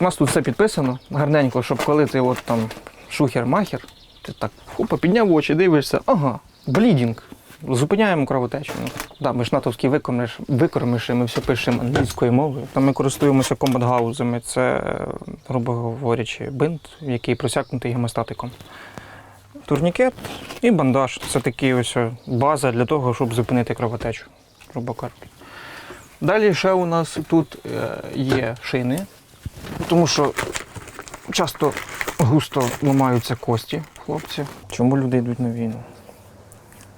У нас тут все підписано гарненько, щоб коли ти от там шухер-махер, ти так хопа, підняв очі, дивишся, ага, блідінг. Зупиняємо кровотечу. Ну, да, ми ж натовські викормиш, викормиші, ми все пишемо англійською мовою. Там ми користуємося комбат-гаузами. Це, грубо говорячи, бинт, який просякнутий гемостатиком. Турнікет і бандаж. Це такі ось е, база для того, щоб зупинити кровотечу, грубо кажучи. Далі ще у нас тут е, є шини, тому що часто густо ламаються кості хлопці. Чому люди йдуть на війну?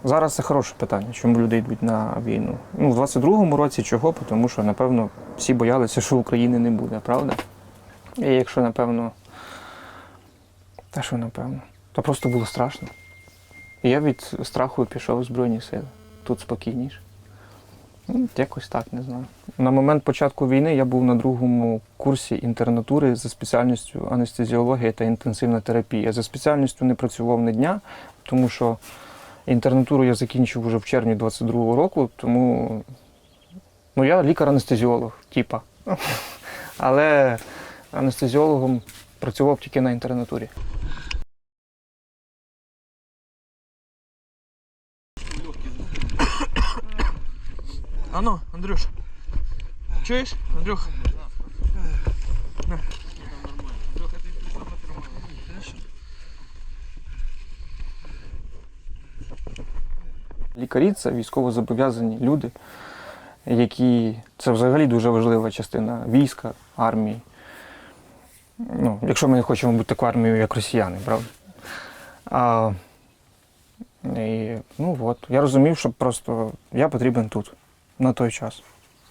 Зараз це хороше питання, чому люди йдуть на війну. Ну, в 22-му році чого? Тому що, напевно, всі боялися, що України не буде, правда? І якщо, напевно, та що напевно, то просто було страшно. Я від страху пішов в Збройні сили. Тут спокійніше. Ну, якось так, не знаю. На момент початку війни я був на другому курсі інтернатури за спеціальністю анестезіологія та інтенсивна терапія. За спеціальністю не працював ні дня, тому що інтернатуру я закінчив вже в червні 22-го року, тому ну, я лікар-анестезіолог, типа. Але анестезіологом працював тільки на інтернатурі. Ану, Андрюш. Чуєш, Андрюх? Лікарі це військовозобов'язані люди, які це взагалі дуже важлива частина війська, армії. Ну, якщо ми не хочемо бути такою армією, як росіяни, правда? А, і, ну от, я розумів, що просто я потрібен тут на той час.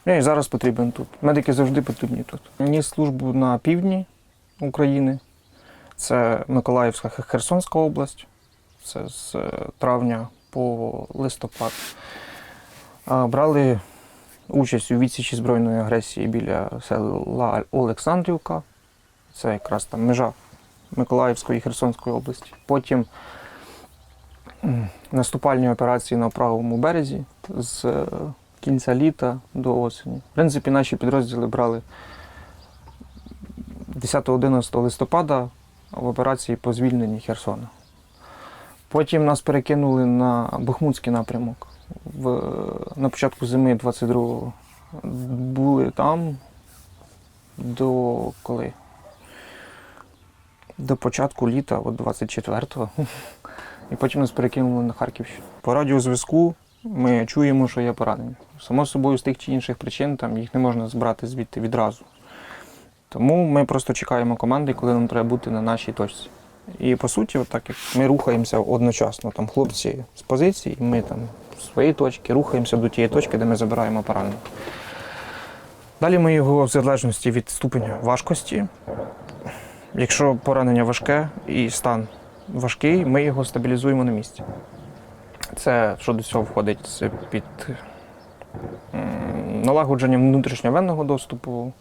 Я і зараз потрібен тут. Медики завжди потрібні тут. Ніс службу на півдні України. Це Миколаївська Херсонська область. Це з е, травня по листопад. Брали участь у відсічі збройної агресії біля села Олександрівка. Це якраз там межа Миколаївської і Херсонської області. Потім наступальні операції на правому березі з е, кінця літа до осені. В принципі, наші підрозділи брали 10-11 листопада в операції по звільненні Херсона. Потім нас перекинули на Бахмутський напрямок. В, на початку зими 22-го були там до коли? До початку літа, от 24-го. І потім нас перекинули на Харківщину. По радіозв'язку ми чуємо, що є поранення. Само собою, з тих чи інших причин там їх не можна збрати звідти відразу. Тому ми просто чекаємо команди, коли нам треба бути на нашій точці. І по суті, так як ми рухаємося одночасно, там хлопці з позиції, ми там з своєї точки рухаємося до тієї точки, де ми забираємо поранення. Далі ми його в залежності від ступеня важкості. Якщо поранення важке і стан важкий, ми його стабілізуємо на місці. Це що до цього входить під м, налагодженням внутрішньовенного доступу,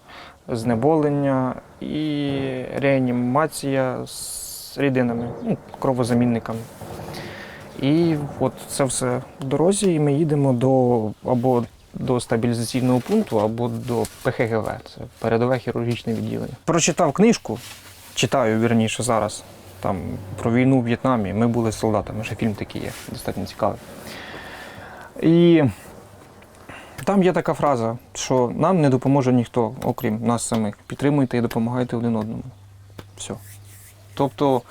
знеболення і реанімація з рідинами, ну, кровозамінниками. І от це все в дорозі, і ми їдемо до або до стабілізаційного пункту, або до ПХГВ, це передове хірургічне відділення. Прочитав книжку, читаю вірніше зараз, там про війну в В'єтнамі. Ми були солдатами, ще фільм такий є, достатньо цікавий. І там є така фраза, що нам не допоможе ніхто, окрім нас самих. Підтримуйте і допомагайте один одному. Все. Тобто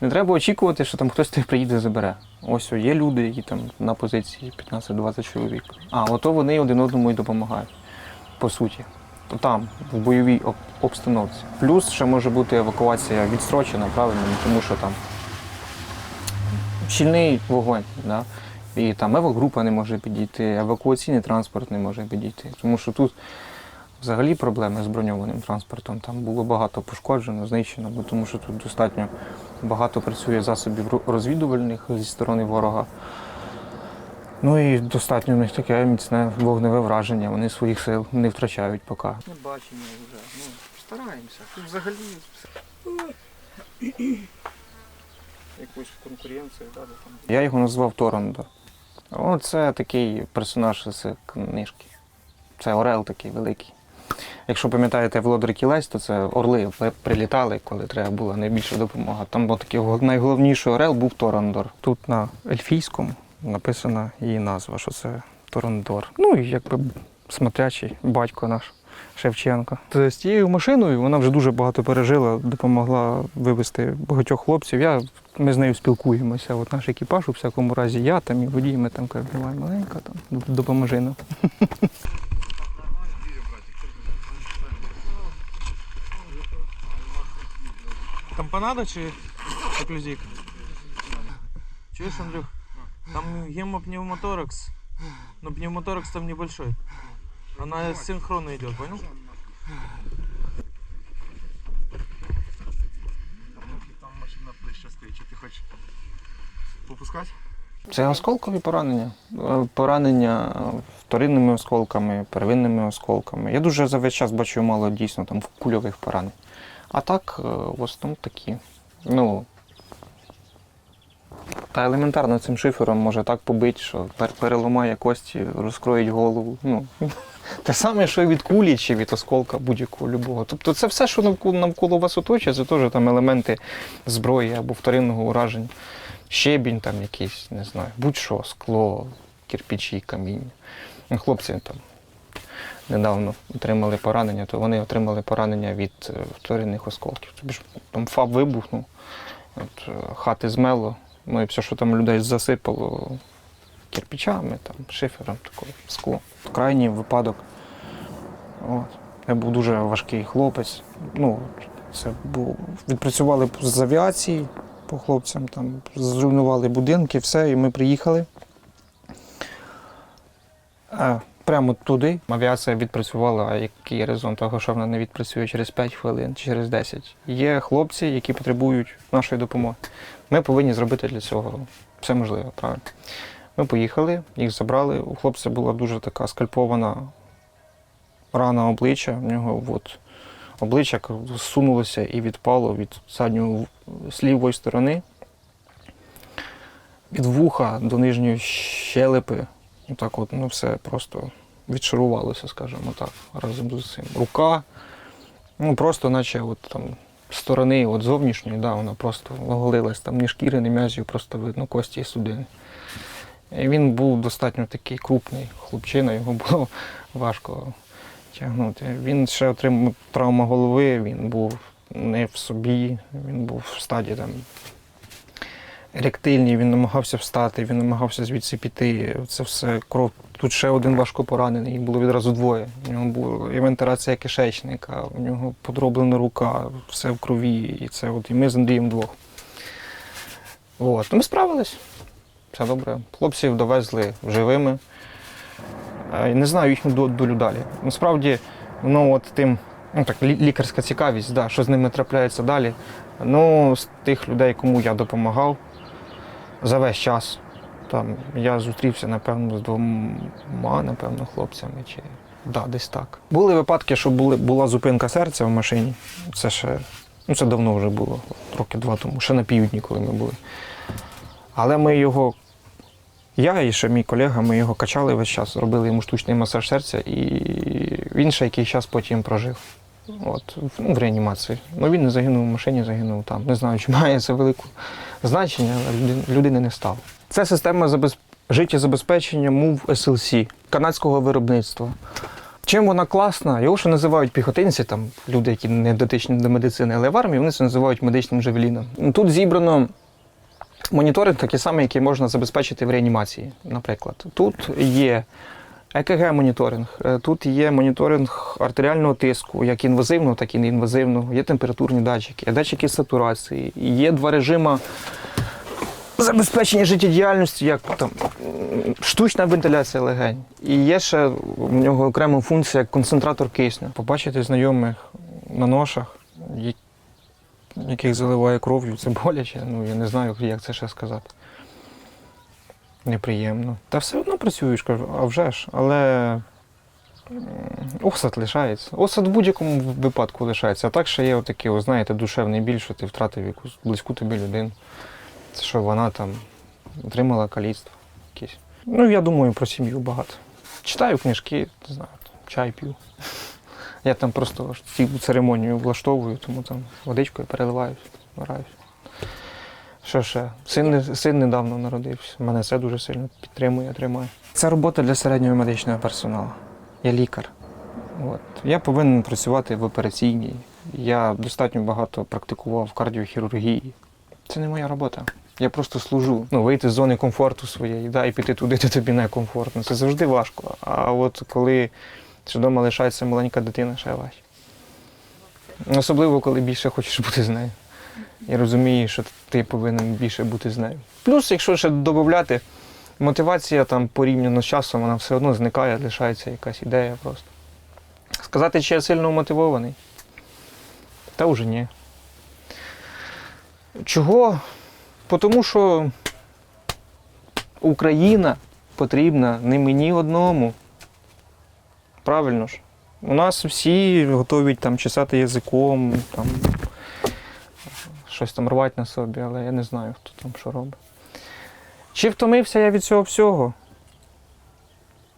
не треба очікувати, що там хтось тих приїде і забере. Ось є люди, які там на позиції 15-20 чоловік. А ото вони один одному і допомагають. По суті. Там, в бойовій обстановці. Плюс ще може бути евакуація відстрочена, правильно, ну, тому що там щільний вогонь. Да? І там евакгрупа не може підійти, евакуаційний транспорт не може підійти. Тому що тут взагалі проблеми з броньованим транспортом. Там було багато пошкоджено, знищено, бо тому що тут достатньо багато працює засобів розвідувальних зі сторони ворога. Ну і достатньо в них таке міцне вогневе враження. Вони своїх сил не втрачають поки. Не бачення вже. Ну, стараємося. Тут взагалі якусь конкуренцію, да, там. Я його назвав Торонто. Оце такий персонаж з книжки. Це Орел такий великий. Якщо пам'ятаєте Володар Кілець, то це орли прилітали, коли треба була найбільша допомога. Там був такий найголовніший орел був Торандор. Тут на ельфійському написана її назва, що це Торандор. Ну і якби смотрячий батько наш. Шевченко. З цією машиною вона вже дуже багато пережила, допомогла вивезти багатьох хлопців. Я, ми з нею спілкуємося. От наш екіпаж, у всякому разі, я там і водій, ми там кажемо, давай маленька, там, допоможи нам. Компонада чи оклюзик? Чуешь, Андрюх? Там гемопневмоторакс. Но пневмоторакс там небольшой. Она синхронно идет, понял? Там машина ближче стоїть, чи ти хочеш? Це осколкові поранення. Е, Поранення вторинними осколками, первинними осколками. Я дуже за весь час бачу мало дійсно там кульових поранень. А так, е, в основному такі. Ну, та елементарно цим шифером може так побити, що пер- переламає кості, розкроїть голову. Ну, те саме, що і від кулі чи від осколка будь-якого любого. Тобто це все, що навколо, навколо вас оточує, це теж там елементи зброї або вторинного ураження. Щебінь там якийсь, не знаю, будь-що, скло, кирпичі, каміння. Ну, Хлопці там недавно отримали поранення, то вони отримали поранення від е, вторинних осколків. Тобі ж там ФАБ вибухнув, от, е, хати змело, ну і все, що там людей засипало кирпичами, там, шифером, такою, скло. Крайній випадок. От. Я був дуже важкий хлопець. Ну, це був, відпрацювали з авіації по хлопцям, там зруйнували будинки, все, і ми приїхали. А, прямо туди. Авіація відпрацювала, а який резон того, що вона не відпрацює через 5 хвилин через 10. Є хлопці, які потребують нашої допомоги. Ми повинні зробити для цього все можливе, правильно. Ми поїхали, їх забрали. У хлопця була дуже така скальпована рана обличчя. В нього от, обличчя зсунулося і відпало від заднього з лівої сторони. Від вуха до нижньої щелепи. Так от, ну все просто відшарувалося, скажімо так, разом з цим. Рука, ну просто наче от там сторони от зовнішньої, да, вона просто оголилась, там ні шкіри, ні м'язів, просто видно кості і судини. І він був достатньо такий крупний хлопчина, його було важко тягнути. Він ще отримав травму голови, він був не в собі, він був в стадії там еректильній, він намагався встати, він намагався звідси піти. Це все кров. Тут ще один важко поранений, їх було відразу двоє. У нього була і кишечника, у нього подроблена рука, все в крові. І це от і ми з Андрієм двох. От. Ну, Ми справились. Все добре. Хлопців довезли живими. Е, Не знаю їхню долю далі. Насправді, ну от тим, ну так, лікарська цікавість, да, що з ними трапляється далі. Ну, з тих людей, кому я допомагав за весь час. Там я зустрівся, напевно, з двома, напевно, хлопцями. Чи... Да, десь так. Були випадки, що були, була зупинка серця в машині. Це ще, ну це давно вже було, роки два тому, ще на півдні, коли ми були. Але ми його, я і ще мій колега, ми його качали весь час, робили йому штучний масаж серця, і він ще якийсь час потім прожив. От, ну, в реанімації. Ну він не загинув в машині, загинув там. Не знаю, чи має це велике значення, але людини не стало. Це система забез... життєзабезпечення MOVE SLC канадського виробництва. Чим вона класна? Його ще називають піхотинці, там люди, які не дотичні до медицини, але в армії вони це називають медичним джавеліном. Тут зібрано моніторинг такий самий, який можна забезпечити в реанімації, наприклад. Тут є ЕКГ-моніторинг, е, тут є моніторинг артеріального тиску, як інвазивного, так і неінвазивного, є температурні датчики, є датчики сатурації, є два режими забезпечення життєдіяльності, як там штучна вентиляція легень. І є ще в нього окрема функція як концентратор кисню. Побачити знайомих на ношах, яких заливає кров'ю, це боляче. Ну я не знаю, як це ще сказати. Неприємно. Та все одно працюєш, кажу, а вже ж. Але осад лишається. Осад в будь-якому випадку лишається. А так ще є отакий, о, знаєте, душевний біль, що ти втратив якусь близьку тобі людину. Це що вона там отримала каліцтво якесь. Ну, я думаю про сім'ю багато. Читаю книжки, не знаю, чай п'ю. Я там просто цю церемонію влаштовую, тому там водичкою переливаюсь, вараюсь. Що ще? Син, син недавно народився. Мене це дуже сильно підтримує, тримає. Це робота для середнього медичного персоналу. Я лікар. От. Я повинен працювати в операційній. Я достатньо багато практикував в кардіохірургії. Це не моя робота. Я просто служу. Ну, вийти з зони комфорту своєї, да, і піти туди, де тобі некомфортно. Це завжди важко. А от коли вдома лишається маленька дитина, ще важче. Особливо, коли більше хочеш бути з нею. І розумієш, що ти повинен більше бути з нею. Плюс, якщо ще додати, мотивація там порівняно з часом, вона все одно зникає, лишається якась ідея просто. Сказати, чи я сильно мотивований? Та вже ні. Чого? Тому що Україна потрібна не мені одному. Правильно ж. У нас всі готові там чесати язиком, там, щось там рвати на собі, але я не знаю, хто там що робить. Чи втомився я від цього всього?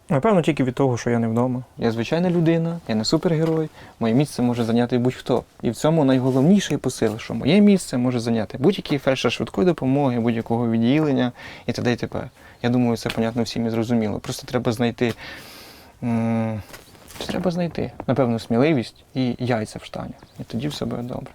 Напевно, тільки від того, що я не вдома. Я звичайна людина, я не супергерой. Моє місце може зайняти будь-хто. І в цьому найголовніший посил, що моє місце може зайняти будь-який фельдшер швидкої допомоги, будь-якого відділення і т.д. і т.п. Я думаю, це понятно всім і зрозуміло. Просто треба знайти. м, Треба знайти, напевно, сміливість і яйця в штані. І тоді все буде добре.